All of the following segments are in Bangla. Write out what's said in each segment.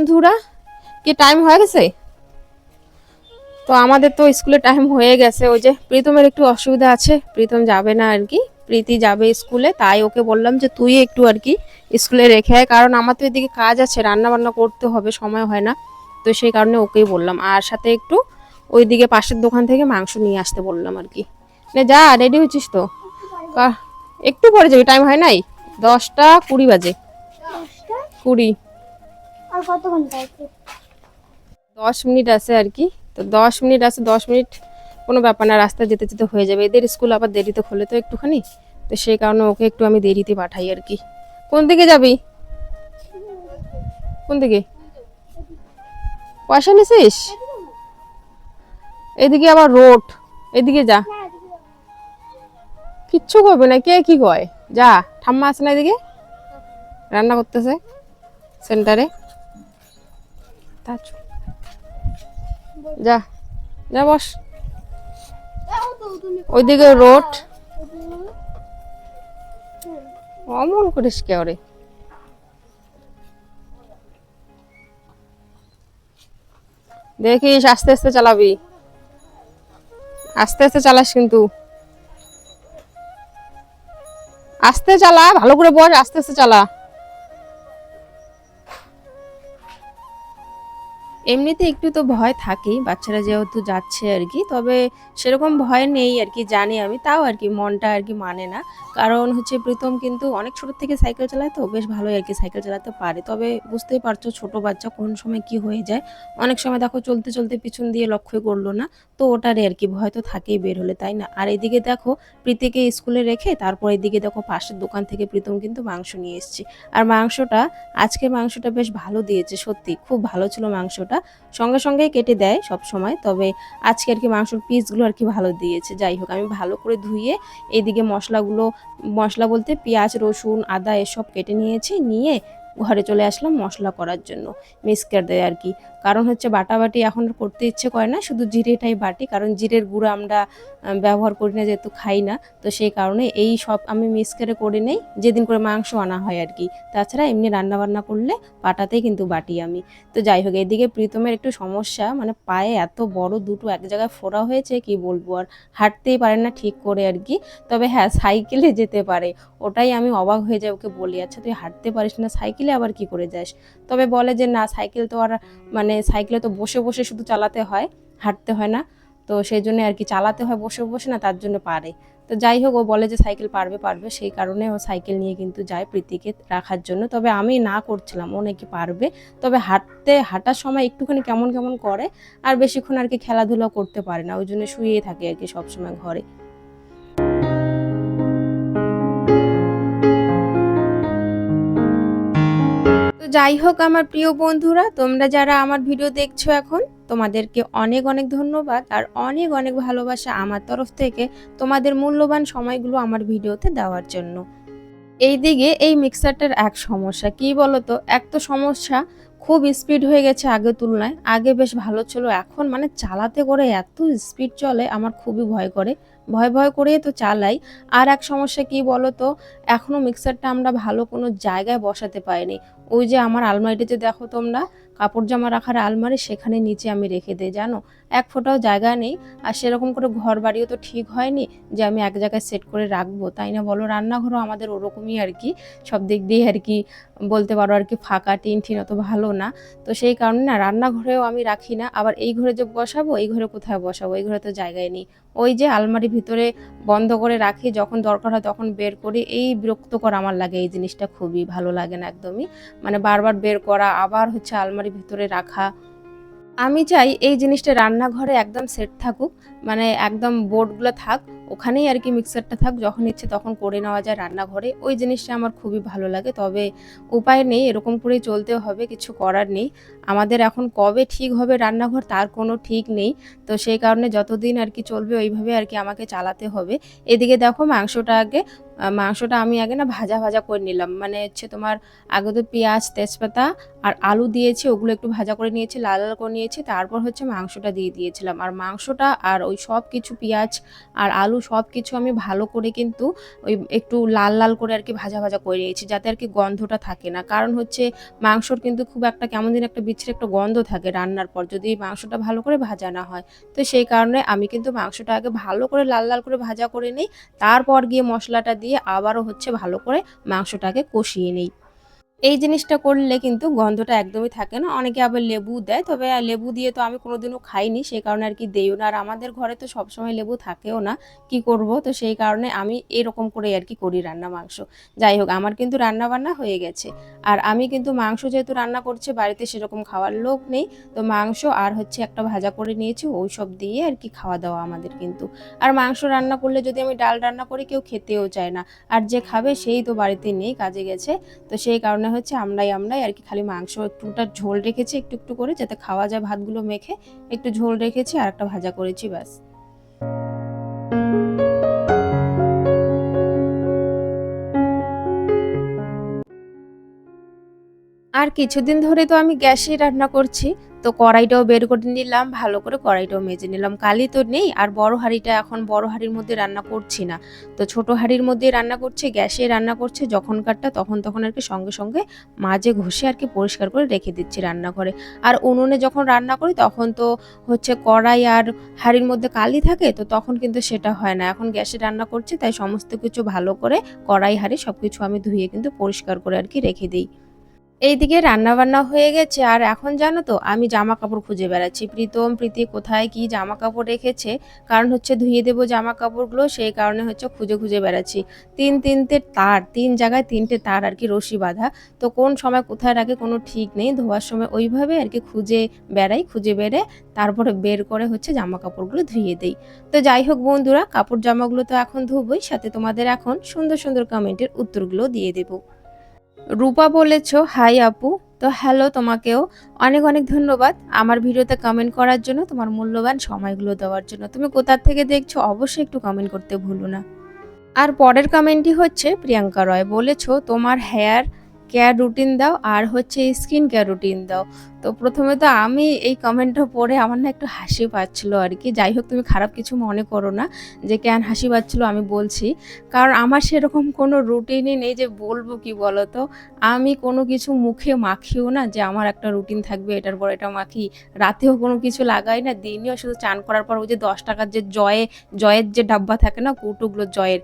বন্ধুরা কি টাইম হয়ে গেছে? তো আমাদের তো স্কুলে টাইম হয়ে গেছে। ওই যে প্রীতমের একটু অসুবিধা আছে প্রীতম যাবে না আর কি। প্রীতি যাবে স্কুলে তাই ওকে বললাম যে তুই একটু আর কি স্কুলে রেখে আয়। কারণ আমার তো এদিকে কাজ আছে রান্না বান্না করতে হবে সময় হয় না। তো সেই কারণে ওকেই বললাম। আর সাথে একটু ওইদিকে পাশের দোকান থেকে মাংস নিয়ে আসতে বললাম আর কি। নে যা রেডি হচ্ছিস তো? একটু পরে যাবি টাইম হয় নাই? দশটা কুড়ি বাজে। কুড়ি। আর কত ঘণ্টা আছে? দশ মিনিট আছে আর কি। তো দশ মিনিট আছে দশ মিনিট কোনো ব্যাপার না রাস্তা যেতে যেতে হয়ে যাবে। এদের স্কুল আবার দেরিতে খোলে তো একটুখানি। তো সেই কারণে ওকে একটু আমি দেরিতে পাঠাই আর কি। কোন দিকে যাবি? কোন দিকে? পয়সা নিছিস? এদিকে আবার রোড। এদিকে যা। কিচ্ছু করবে না কে কি কয়? যা ঠাম্মা আছে না এদিকে? রান্না করতেছে সেন্টারে। যা। যা বস। ওইদিকে রোড। অমন করিস কে ওরে? দেখিস আস্তে আস্তে চালাবি। আস্তে আস্তে চালাস কিন্তু। আস্তে চালা ভালো করে বস আস্তে আস্তে চালা। এমনিতে একটু তো ভয় থাকেই, বাচ্চারা যেহেতু যাচ্ছে আর কি তবে সেরকম ভয় নেই আর কি জানি আমি, তাও আর কি মনটা আর কি মানে না। কারণ হচ্ছে প্রীতম কিন্তু অনেক ছোট থেকে সাইকেল চালায় তো, বেশ ভালোই আর কি সাইকেল চালাতে পারে। তবে বুঝতেই পারছ ছোট বাচ্চা কোন সময় কি হয়ে যায়। অনেক সময় দেখো চলতে চলতে পিছন দিয়ে লক্ষ্যই করল না, তো ওটারই আর কি ভয় তো থাকেই বের হলে, তাই না? আর এদিকে দেখো প্রীতিকে স্কুলে রেখে, তারপর এদিকে দেখো পাশের দোকান থেকে প্রীতম কিন্তু মাংস নিয়ে এসেছি। আর মাংসটা আজকে মাংসটা বেশ ভালো দিয়েছে, সত্যি, খুব ভালো ছিল মাংসটা। সঙ্গে সঙ্গেই কেটে দেয় সব সময়। তবে আজকে আর কি মাংসর পিসগুলো আর কি ভালো দিয়েছে। যাই হোক, আমি ভালো করে ধুয়ে এইদিকে মশলাগুলো, মশলা বলতে পেঁয়াজ, রসুন, আদা এসব কেটে নিয়েছি। নিয়ে ঘরে চলে আসলাম মশলা করার জন্য। মিক্স করে দেয় আর কি। কারণ হচ্ছে বাটাবাটি এখন করতে ইচ্ছে করে না, শুধু জিরেটাই বাটি, কারণ জিরের গুঁড়ো আমরা ব্যবহার করি না, যেহেতু খাই না, তো সেই কারণে এই সব আমি মিক্স করে করে নেই, যেদিন করে মাংস আনা হয় আর কি। তাছাড়া এমনি রান্নাবান্না করলে পাটাতেই কিন্তু বাটি আমি। তো যাই হোক, এদিকে প্রীতমের একটু সমস্যা মানে পায়ে এত বড় দুটো এক জায়গায় ফোড়া হয়েছে, কি বলব, আর হাঁটতেই পারে না ঠিক করে আর কি। তবে হ্যাঁ সাইকেলে যেতে পারে, ওটাই আমি অবাক হয়ে যাই, ওকে বলি আচ্ছা তুই হাঁটতে পারিস না, সাইকেলে আবার কি করে যাস? তবে বলে যে, না, সাইকেল তো আর মানে সাইকেলে তো বসে বসে শুধু চালাতে হয়, হাঁটতে হয় না। তো সেই জন্য আর কি চালাতে হয়, বসে বসে না, তার জন্য পারে। তো যাই হোক, ও বলে যে সাইকেল পারবে পারবে। সেই কারণে ও সাইকেল নিয়ে কিন্তু যায় প্রীতিকে রাখার জন্য। তবে আমি না করছিলাম, ও নাকি পারবে। তবে হাঁটতে, হাঁটার সময় একটুখানি কেমন কেমন করে, আর বেশিক্ষণ আর কি খেলাধুলা করতে পারে না। ওই জন্য শুয়েই থাকে আর কি সবসময় ঘরে। তো যাই হোক, আমার প্রিয় বন্ধুরা, তোমরা যারা আমার ভিডিও দেখছ এখন, তোমাদেরকে অনেক অনেক ধন্যবাদ আর অনেক অনেক ভালোবাসা আমার তরফ থেকে তোমাদের মূল্যবান সময়গুলো আমার ভিডিওতে দেওয়ার জন্য। এই দিকে এই মিক্সারটার এক সমস্যা, কি বলতো? এক তো সমস্যা, খুব স্পিড হয়ে গেছে আগের তুলনায়। আগে বেশ ভালো ছিল, এখন মানে চালাতে করে এত স্পিড চলে, আমার খুবই ভয় করে। ভয় ভয় করেই তো চালাই। আর এক সমস্যা কি বলতো? এখনও মিক্সারটা আমরা ভালো কোনো জায়গায় বসাতে পারিনি। ওই যে আমার আলমারিতে দেখো তোমরা, কাপড় জামা রাখার আলমারি, সেখানে নিচে আমি রেখে দিই, জানো? এক ফোঁটাও জায়গা নেই, আর সেরকম করে ঘর বাড়িও তো ঠিক হয়নি যে আমি এক জায়গায় সেট করে রাখব, তাই না বলো? রান্নাঘরও আমাদের ওরকমই আর কি, সব দিক দিয়ে আর কি বলতে পারো আর কি ফাঁকা, টিন ঠিন অত ভালো না। তো সেই কারণে না, রান্নাঘরেও আমি রাখি না, আবার এই ঘরে যে বসাবো, এই ঘরে কোথায় বসাবো? এই ঘরে তো জায়গায় নেই। ওই যে আলমারির ভিতরে বন্ধ করে রাখি, যখন দরকার হয় তখন বের করি, এই বিরক্তকর আমার লাগে এই জিনিসটা খুবই, ভালো লাগে না একদমই। মানে বারবার বের করা, আবার হচ্ছে আলমারির ভিতরে রাখা। আমি চাই এই জিনিসটা রান্নাঘরে একদম সেট থাকুক। মানে একদম বোর্ডগুলো থাক, ওখানেই আর কি মিক্সারটা থাক, যখন ইচ্ছে তখন করে নেওয়া যায় রান্নাঘরে। ওই জিনিসটা আমার খুবই ভালো লাগে, তবে উপায় নেই, এরকম করেই চলতে হবে, কিছু করার নেই। আমাদের এখন কবে ঠিক হবে রান্নাঘর, তার কোনো ঠিক নেই। তো সেই কারণে যতদিন আর কি চলবে, ওইভাবে আর কি আমাকে চালাতে হবে। এদিকে দেখো মাংসটা আগে মাংসটা আমি আগে না ভাজা ভাজা করে নিলাম। মানে হচ্ছে তোমার আগে তো পেঁয়াজ, তেজপাতা আর আলু দিয়েছি, ওগুলো একটু ভাজা করে নিয়েছি, লাল লাল করে নিয়েছি, তারপর হচ্ছে মাংসটা দিয়ে দিয়েছিলাম। আর মাংসটা আর ওই সব কিছু পেঁয়াজ আর আলু সব কিছু আমি ভালো করে কিন্তু ওই একটু লাল লাল করে আর কি ভাজা ভাজা করে নিয়েছি, যাতে আর কি গন্ধটা থাকে না। কারণ হচ্ছে মাংসর কিন্তু খুব একটা কেমন দিন একটা বিচ্ছির একটা গন্ধ থাকে রান্নার পর, যদি মাংসটা ভালো করে ভাজা না হয়। তো সেই কারণে আমি কিন্তু মাংসটা আগে ভালো করে লাল লাল করে ভাজা করে নিই, তারপর গিয়ে মশলাটা দিয়ে আবারও হচ্ছে ভালো করে মাংসটাকে কষিয়ে নিই। এই জিনিসটা করলে কিন্তু গন্ধটা একদমই থাকে না। অনেকে আবার লেবু দেয়, তবে লেবু দিয়ে তো আমি কোনোদিনও খাইনি সেই কারণে আর কি দেইও না। আর আমাদের ঘরে তো সবসময় লেবু থাকেও না, কি করব? তো সেই কারণে আমি এরকম করে আর কি করি রান্না মাংস। যাই হোক, আমার কিন্তু রান্না বান্না হয়ে গেছে। আর আমি কিন্তু মাংস যেহেতু রান্না করছি, বাড়িতে সেরকম খাওয়ার লোক নেই। তো মাংস আর হচ্ছে একটা ভাজা করে নিয়েছি, ওই সব দিয়ে আর কি খাওয়া দাওয়া আমাদের কিন্তু। আর মাংস রান্না করলে যদি আমি ডাল রান্না করি, কেউ খেতেও চায় না। আর যে খাবে, সেই তো বাড়িতে নেই, কাজে গেছে। তো সেই কারণে হচ্ছে আমরাই আমরাই আর কি, খালি মাংস একটুটা ঝোল রেখেছি একটু একটু করে যাতে খাওয়া যায় ভাতগুলো মেখে, একটু ঝোল রেখেছি আর একটা ভাজা করেছি ব্যাস। আর কিছুদিন ধরে তো আমি গ্যাসেই রান্না করছি তো কড়াইটাও বের করে নিলাম, ভালো করে কড়াইটাও মেজে নিলাম। কালি তো নেই, আর বড় হাঁড়িটা এখন বড় হাঁড়ির মধ্যে রান্না করছি না। তো ছোট হাঁড়ির মধ্যে রান্না করছে, গ্যাসে রান্না করছি যখনকারটা তখন তখন আর কি সঙ্গে সঙ্গে মাঝে ঘষে আর কি পরিষ্কার করে রেখে দিচ্ছি রান্নাঘরে। আর উনুনে যখন রান্না করি তখন তো হচ্ছে কড়াই আর হাঁড়ির মধ্যে কালি থাকে, তো তখন কিন্তু সেটা হয় না। এখন গ্যাসে রান্না করছি, তাই সমস্ত কিছু ভালো করে কড়াই, হাঁড়ি সব কিছু আমি ধুয়ে কিন্তু পরিষ্কার করে আর কি রেখে দিই। এইদিকে রান্না বান্না হয়ে গেছে। আর এখন জানো তো, আমি জামা কাপড় খুঁজে বেড়াচ্ছি। প্রীতম, প্রীতি কোথায়, কি জামা কাপড় রেখেছে? কারণ হচ্ছে ধুয়ে দেবো জামা কাপড়গুলো সেই কারণে হচ্ছে খুঁজে খুঁজে বেড়াচ্ছি। তিন তিনটে তার, তিন জায়গায় তিনটে তার আর কি রশি বাঁধা। তো কোন সময় কোথায় রাখে কোনো ঠিক নেই। ধোয়ার সময় ওইভাবে আর কি খুঁজে বেড়াই, খুঁজে বেড়ে তারপরে বের করে হচ্ছে জামা কাপড়গুলো ধুয়ে দেই। তো যাই হোক বন্ধুরা, কাপড় জামাগুলো তো এখন ধুবই, সাথে তোমাদের এখন সুন্দর সুন্দর কমেন্টের উত্তরগুলো দিয়ে দেবো। রূপা বলেছ, হাই আপু। তো হ্যালো, তোমাকেও অনেক অনেক ধন্যবাদ আমার ভিডিওতে কমেন্ট করার জন্য, তোমার মূল্যবান সময়গুলো দেওয়ার জন্য। তুমি কোথার থেকে দেখছ, অবশ্যই একটু কমেন্ট করতে ভুলো না। আর পরের কমেন্টটি হচ্ছে, প্রিয়াঙ্কা রয়, বলেছ তোমার হেয়ার কেয়ার রুটিন দাও আর হচ্ছে স্কিন কেয়ার রুটিন দাও। তো প্রথমে তো আমি এই কমেন্টটা পড়ে আমার না একটু হাসি পাচ্ছিল আর কি। যাই হোক, তুমি খারাপ কিছু মনে করো না যে কেন হাসি পাচ্ছিল আমি বলছি। কারণ আমার সেরকম কোনো রুটিনই নেই যে বলব কি বলো তো আমি কোনো কিছু মুখে মাখিও না যে আমার একটা রুটিন থাকবে, এটার পর এটা মাখি। রাতেও কোনো কিছু লাগাই না, দিনেও শুধু চান করার পর ওই যে দশ টাকার যে জয়ে, জয়ের যে ডাব্বা থাকে না, কৌটোগুলো জয়ের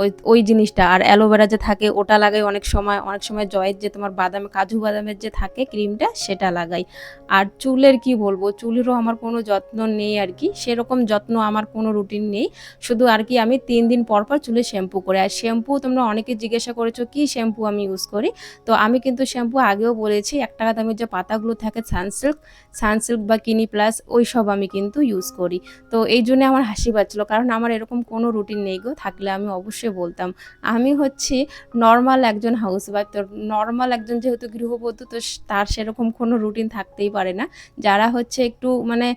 ওই ওই জিনিসটা। আর অ্যালোভেরা যে থাকে, ওটা লাগাই অনেক সময় অনেক সময় জয়ের যে তোমার বাদামে, কাজু বাদামের যে থাকে, ক্রিমটা, সেটা লাগাই। আর চুলের কি বলব, চুলেরও আমার কোনো যত্ন নেই আর কি। সেরকম যত্ন আমার কোনো রুটিন নেই। শুধু আর কি আমি তিন দিন পর পর চুলে শ্যাম্পু করি। আর শ্যাম্পু তোমরা অনেকে জিজ্ঞাসা করেছ, কি শ্যাম্পু আমি ইউজ করি? তো আমি কিন্তু শ্যাম্পু আগেও বলেছি, এক টাকা দামের যে পাতাগুলো থাকে সানসিল্ক সানসিল্ক বা কিনি প্লাস ওই সব আমি কিন্তু ইউজ করি। তো এই জন্য আমার হাসি পাচ্ছিলো। কারণ আমার এরকম কোনো রুটিন নেই গো, থাকলে আমি অবশ্যই বলতাম। আমি হচ্ছি নর্মাল একজন হাউস ওয়াইফ তো নর্মাল একজন যেহেতু গৃহবধূ, তো তার সেরকম কোনো রুটিন থাকতেই পারে না। যারা হচ্ছে একটু মানে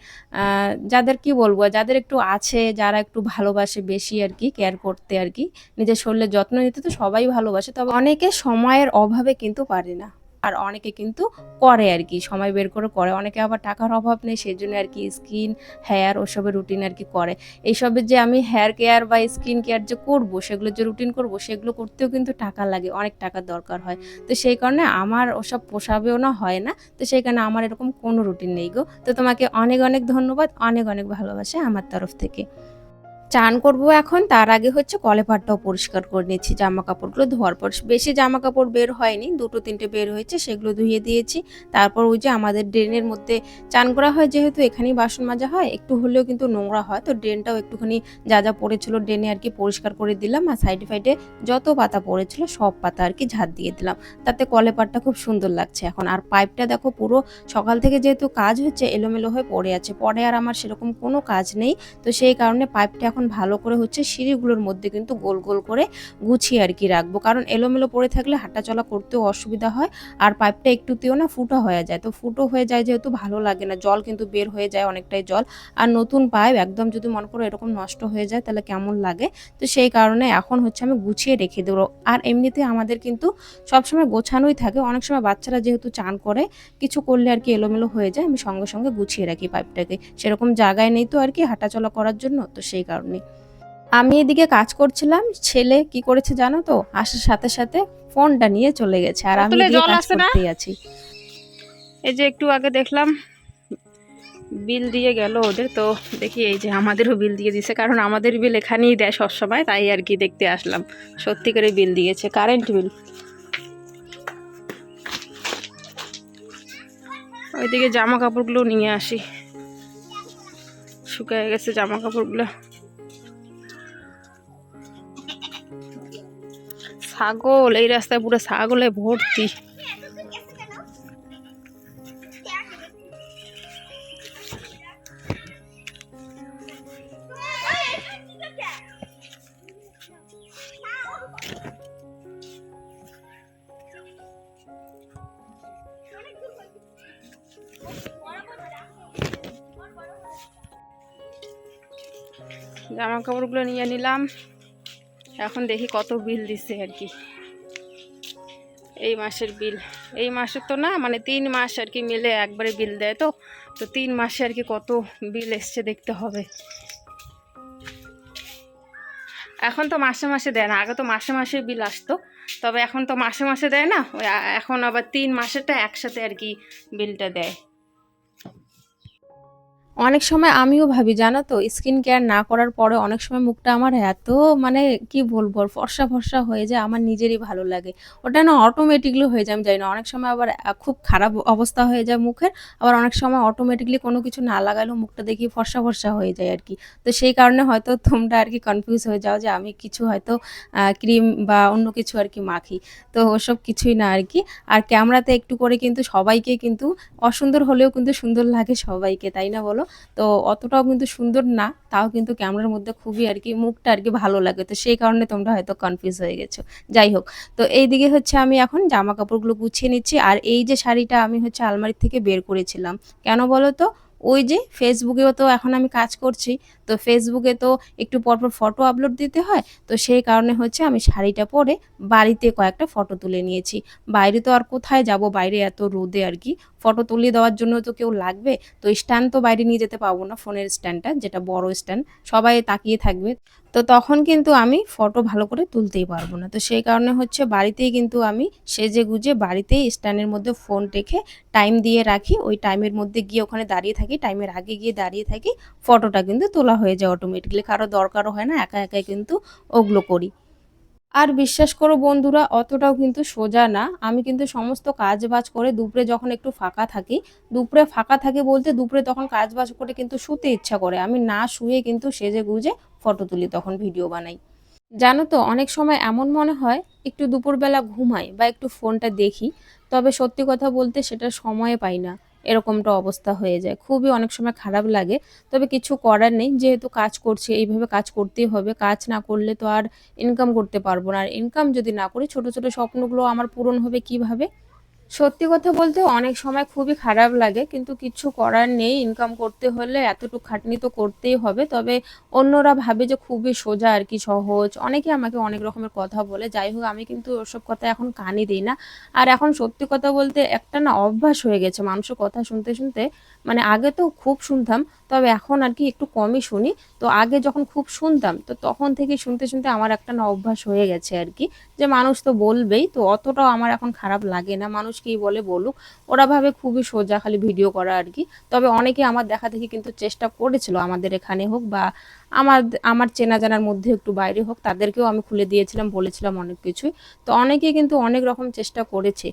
যাদের কি বলব, যাদের একটু আছে, যারা একটু ভালোবাসে বেশি আর কি কেয়ার করতে আর কি, নিজের শরীরের যত্ন নিতে তো সবাই ভালোবাসে, তবে অনেকে সময়ের অভাবে কিন্তু পারে না। আর অনেকে কিন্তু করে আর কি, সময় বের করে করে। অনেকে আবার টাকার অভাব নেই সেই জন্য আর কি স্কিন হেয়ার ওসবের রুটিন আর কি করে। এইসবের যে আমি হেয়ার কেয়ার বা স্কিন কেয়ার যে করব, সেগুলো যে রুটিন করব, সেগুলো করতেও কিন্তু টাকা লাগে, অনেক টাকার দরকার হয়। তো সেই কারণে আমার ওসব পোষাবেও না, হয় না। তো সেই কারণে আমার এরকম কোনো রুটিন নেই গো। তো তোমাকে অনেক অনেক ধন্যবাদ, অনেক অনেক ভালোবাসা আমার তরফ থেকে। চান করব এখন, তার আগে হচ্ছে কলেপাটটাও পরিষ্কার করে নিচ্ছি জামা কাপড়গুলো ধোয়ার পর। বেশি জামা কাপড় বের হয়নি, দুটো তিনটে বের হয়েছে, সেগুলো ধুয়ে দিয়েছি। তারপর ওই যে আমাদের ড্রেনের মধ্যে চান করা হয়, যেহেতু এখানেই বাসন মাজা হয়, একটু হলেও কিন্তু নোংরা হয়, তো ড্রেনটাও একটুখানি যা যা পড়েছিল ড্রেনে আর কি পরিষ্কার করে দিলাম, আর সাইডে ফাইডে যত পাতা পড়েছিল, সব পাতা আর কি ঝাড় দিয়ে দিলাম। তাতে কলেপাটটা খুব সুন্দর লাগছে এখন। আর পাইপটা দেখো পুরো সকাল থেকে যেহেতু কাজ হচ্ছে, এলোমেলো হয়ে পড়ে আছে, পরে আর আমার সেরকম কোনো কাজ নেই, তো সেই কারণে পাইপটা এখন ভালো করে হচ্ছে সিঁড়িগুলোর মধ্যে কিন্তু গোল গোল করে গুছিয়ে আর কি রাখব। কারণ এলোমেলো পড়ে থাকলে হাঁটাচলা করতেও অসুবিধা হয় আর পাইপটা একটুতেও না ফুটো হয়ে যায়। তো ফুটো হয়ে যায় যেহেতু ভালো লাগে না, জল কিন্তু বের হয়ে যায় অনেকটাই জল। আর নতুন পাইপ একদম যদি মনে করো এরকম নষ্ট হয়ে যায় তাহলে কেমন লাগে? তো সেই কারণে এখন হচ্ছে আমি গুছিয়ে রেখে দেবো। আর এমনিতে আমাদের কিন্তু সবসময় গোছানোই থাকে। অনেক সময় বাচ্চারা যেহেতু চান করে, কিছু করলে আর কি এলোমেলো হয়ে যায়। আমি সঙ্গে সঙ্গে গুছিয়ে রাখি পাইপটাকে। সেরকম জায়গায় নেই তো আর কি হাঁটাচলা করার জন্য। তো সেই কারণে আমি এদিকে কাজ করছিলাম ছেলে কি করেছে জানো তো? আসার সাথে সাথে ফোনটা নিয়ে চলে গেছে আর আমি এদিকে কাজ করতেই আছি। এই যে একটু আগে দেখলাম বিল দিয়ে গেল ওদের তো দেখি এই যে আমাদেরও বিল দিয়ে দিছে কারণ আমাদের বিল এখানেই দেয় সবসময় তাই আর কি দেখতে আসলাম। সত্যি করে বিল দিয়েছে কারেন্ট বিল। ওইদিকে জামা কাপড়গুলো নিয়ে আসি। শুকিয়ে গেছে জামা কাপড়গুলো ছাগল এই রাস্তায় পুরো ছাগলে ভর্তি। জামা কাপড়গুলো নিয়ে নিলাম। এখন দেখি কত বিল দিছে আর কি। এই মাসের বিল। এই মাসের তো না মানে তিন মাস আর কি মিলে একবারে বিল দেয় তো। তো তিন মাসে আর কি কত বিল এসছে দেখতে হবে। এখন তো মাসে মাসে দেয় না, আগে তো মাসে মাসে বিল আসতো। তবে এখন তো মাসে মাসে দেয় না এখন আবার তিন মাসেরটা একসাথে আর কি বিলটা দেয়। অনেক সময় আমিও ভাবি, জানো তো স্কিন কেয়ার না করার পরে অনেক সময় মুখটা আমার এত মানে কি বলব, ফর্সা ফর্সা হয়ে যায়, আমার নিজেরই ভালো লাগে। ওটা না অটোমেটিকলি হয়ে যায়, আমি জানি না, অনেক সময় আবার খুব খারাপ অবস্থা হয়ে যায় মুখের, আবার অনেক সময় অটোমেটিকলি কোনো কিছু না লাগালেও মুখটা দেখি ফর্সা ফর্সা হয়ে যায় আর কি। তো সেই কারণে হয়তো তোমরা আর কি কনফিউজ হয়ে যাও যে আমি কিছু হয়তো ক্রিম বা অন্য কিছু আর কি মাখি। তো ওসব কিছুই না আর কি। আর ক্যামেরাতে একটু করে কিন্তু সবাইকে কিন্তু অসুন্দর হলেও কিন্তু সুন্দর লাগে সবাইকে, তাই না বলো? তো অতটাও কিন্তু সুন্দর না, তাও কিন্তু ক্যামেরার মধ্যে খুবই আর কি মুখটা আর কি ভালো লাগে। তো সেই কারণে তোমরা হয়তো কনফিউজ হয়ে গেছো। যাই হোক, তো এই দিকে হচ্ছে আমি এখন জামা কাপড়গুলো গুছিয়ে নিচ্ছি আর এই যে শাড়িটা আমি হচ্ছে আলমারি থেকে বের করেছিলাম। কেন বলো তো? ওই যে ফেসবুকেও তো এখন আমি কাজ করছি, তো ফেসবুকে তো একটু পরপর ফটো আপলোড দিতে হয়, তো সেই কারণে হচ্ছে আমি শাড়িটা পরে বাড়িতে কয়েকটা ফটো তুলে নিয়েছি। বাইরে তো আর কোথায় যাব? বাইরে এত রোদে আর কি ফটো তুলে দেওয়ার জন্য তো কেউ লাগবে, তো স্ট্যান্ড তো বাইরে নিয়ে যেতে পারব না ফোনের স্ট্যান্ডটা যেটা বড় স্ট্যান্ড সবাই তাকিয়ে থাকবে। তো তখন কিন্তু আমি ফটো ভালো করে তুলতেই পারব না। তো সেই কারণে হচ্ছে বাড়িতেই কিন্তু আমি সেজে গুজে বাড়িতেই স্ট্যান্ডের মধ্যে ফোন রেখে টাইম দিয়ে রাখি। ওই টাইমের মধ্যে গিয়ে ওখানে দাঁড়িয়ে থাকি টাইমের আগে গিয়ে দাঁড়িয়ে থাকি ফটোটা কিন্তু তোলা হয়ে যায় অটোমেটিকলি কারও দরকারও হয় না, একা একাই কিন্তু ওগুলো করি। আর বিশ্বাস করো বন্ধুরা, অতটাও কিন্তু সোজা না। আমি কিন্তু সমস্ত কাজ বাজ করে দুপুরে যখন একটু ফাঁকা থাকি, দুপুরে ফাঁকা থাকে বলতে দুপুরে তখন কাজ বাজ করে কিন্তু শুতে ইচ্ছা করে। আমি না শুয়ে কিন্তু সেজে গুজে ফটো তুলি, তখন ভিডিও বানাই। জানো তো, অনেক সময় এমন মনে হয়, একটু দুপুরবেলা ঘুমাই বা একটু ফোনটা দেখি, তবে সত্যি কথা বলতে সেটা সময় পাই না। এরকমটা অবস্থা হয়ে যায়। খুবই অনেক সময় খারাপ লাগে। তবে কিছু করার নেই। যেহেতু কাজ করছে, এইভাবে কাজ করতেই হবে। কাজ না করলে তো আর ইনকাম করতে পারব না। আর ইনকাম যদি না করি, ছোট ছোট স্বপ্নগুলো আমার পূরণ হবে কীভাবে? সত্যি কথা বলতে অনেক সময় খুবই খারাপ লাগে, কিন্তু কিছু করার নেই। ইনকাম করতে হলে এতটুকু খাটনি তো করতেই হবে। তবে অন্যরা ভাবে যে খুবই সোজা আর কি, সহজ। অনেকে আমাকে অনেক রকমের কথা বলে। যাই হোক, আমি কিন্তু ওসব কথা এখন কানই দিই না। আর এখন সত্যি কথা বলতে একটা না অভ্যাস হয়ে গেছে মানুষের কথা শুনতে শুনতে। মানে আগে তো খুব শুনতাম তবে এখন আর কি একটু কমই শুনি। তো আগে যখন খুব শুনতাম, তো তখন থেকে শুনতে শুনতে আমার একটা না অভ্যাস হয়ে গেছে আর কি, যে মানুষ তো বলবেই, তো অতটাও আমার এখন খারাপ লাগে না। মানুষ কি বলে বলুক, ওরা ভাবে খুবই সোজা খালি ভিডিও করা আর কি। তবে অনেকে আমার দেখা দেখি কিন্তু চেষ্টা করেছিল আমাদের এখানে হোক বা আমার আমার চেনা জানার মধ্যে একটু বাইরে হোক, তাদেরকেও আমি খুলে দিয়েছিলাম, বলেছিলাম অনেক কিছুই। তো অনেকে কিন্তু অনেক রকম চেষ্টা করেছে।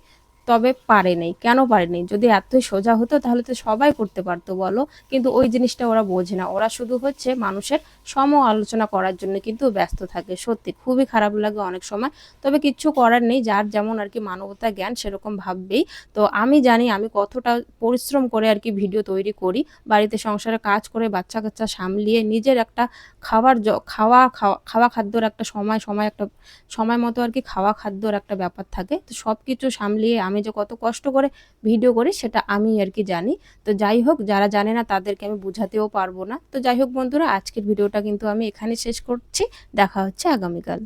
তবে পারে নাই। কেন পারে নাই? যদি এতই সোজা হতো, তাহলে তো সবাই করতে পারতো, বলো। কিন্তু ওই জিনিসটা ওরা বোঝে না। ওরা শুধু হচ্ছে মানুষের সম আলোচনা করার জন্য কিন্তু ব্যস্ত থাকে। সত্যি, খুবই খারাপ লাগে অনেক সময়। তবে কিচ্ছু করার নেই। যার যেমন আর কি মানবতা জ্ঞান, সেরকম ভাববেই। তো আমি জানি আমি কতটা পরিশ্রম করে আর কি ভিডিও তৈরি করি। বাড়িতে সংসারে কাজ করে বাচ্চা কাচ্চা সামলিয়ে নিজের একটা খাবার খাওয়া খাওয়া খাদ্যর একটা সময় সময় একটা, সময় মতো আর কি খাওয়া খাদ্যর একটা ব্যাপার থাকে। তো সব কিছু সামলিয়ে আমি যে কত কষ্ট করে ভিডিও করি সেটা আমি আর কি জানি। তো যাই হোক, যারা জানে না তাদেরকে আমি বুঝাতেও পারব না। তো যাই হোক বন্ধুরা, আজকের ভিডিওটা কিন্তু আমি এখানে শেষ করছি। দেখা হচ্ছে আগামীকাল।